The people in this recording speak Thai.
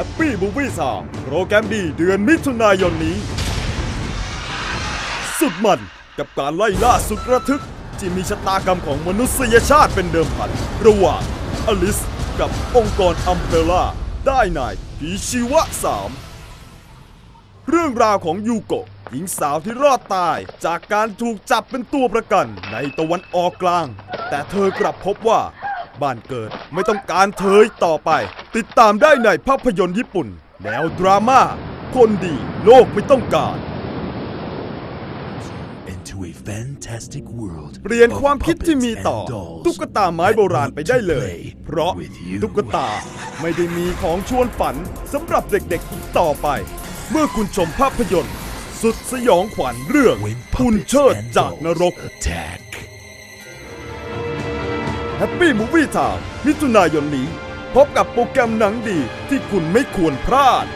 Happy Movie 3โปรแกรมดีเดือนมิถุนายนนี้ สุดมันกับการไล่ล่าสุดระทึก ที่มีชะตากรรมของมนุษยชาติเป็นเดิมพัน ระหว่างอลิสกับองค์กรอัมเบล่า ได้ในผีชีวะ3เรื่องราวของยูโกะหญิงสาวที่รอดตายจากการถูกจับเป็นตัวประกันในตะวันออกกลาง แต่เธอกลับพบว่า บ้านเกิดไม่ต้องการเธออีกต่อไป ติดตามได้ในภาพยนตร์ญี่ปุ่น แนวดราม่าคนดีโลกไม่ต้องการ into a fantastic world เปลี่ยน of ความคิดที่มี puppets ต่อ and dolls ตุ๊กตาไม้โบราณไปได้เลย that want to play เพราะ with you ตุ๊กตาไม่ได้มีของชวนฝันสำหรับเด็กๆอีกต่อไป เมื่อคุณชมภาพยนตร์ สุดสยองขวัญเรื่อง When คุณ puppets เชิด and จากนรก dolls attack แฮปปี้มูฟวี่ไท e มิถุนายนนี้ พบกับโปรแกรมหนังดีที่คุณไม่ควรพลาด